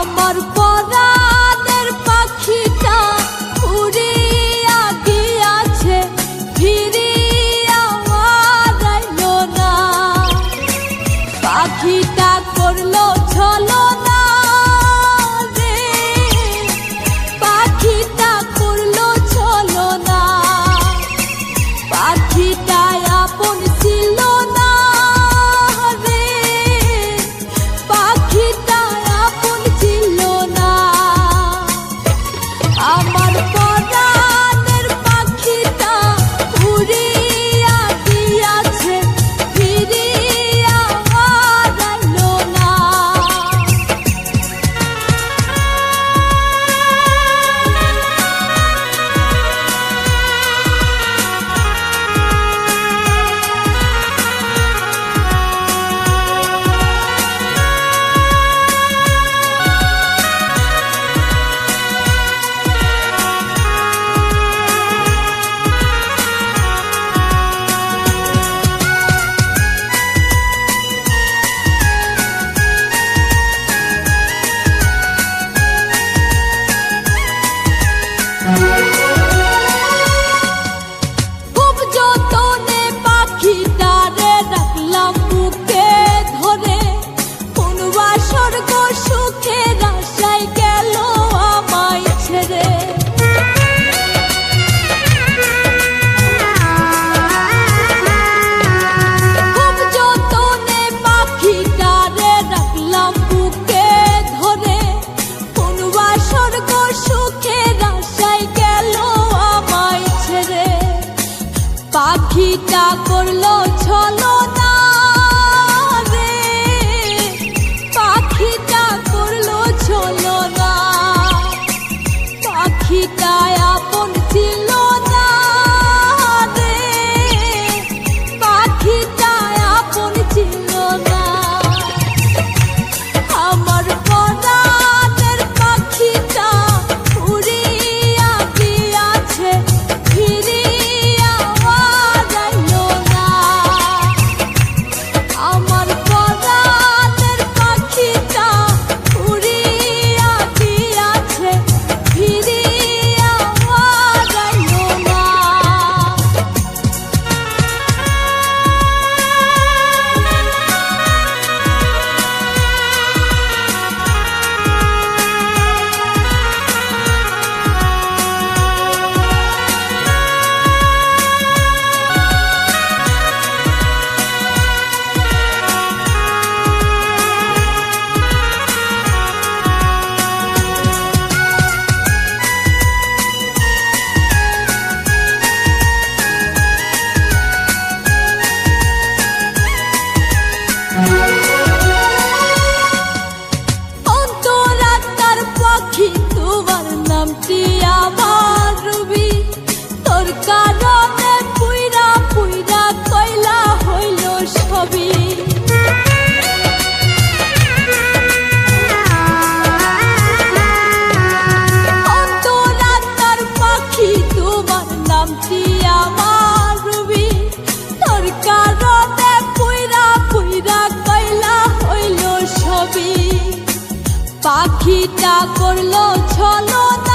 আমার পরাদের পাখিটা উড়িয়া গিয়াছে, ফিরিয়া রাইল না। পাখিটা করল ছলো না রে। পাখিটা করল ছলো না। পাখিটা আপন Mơ được পাখিটা করল ছলনা। পাখিটা করল ছলনা।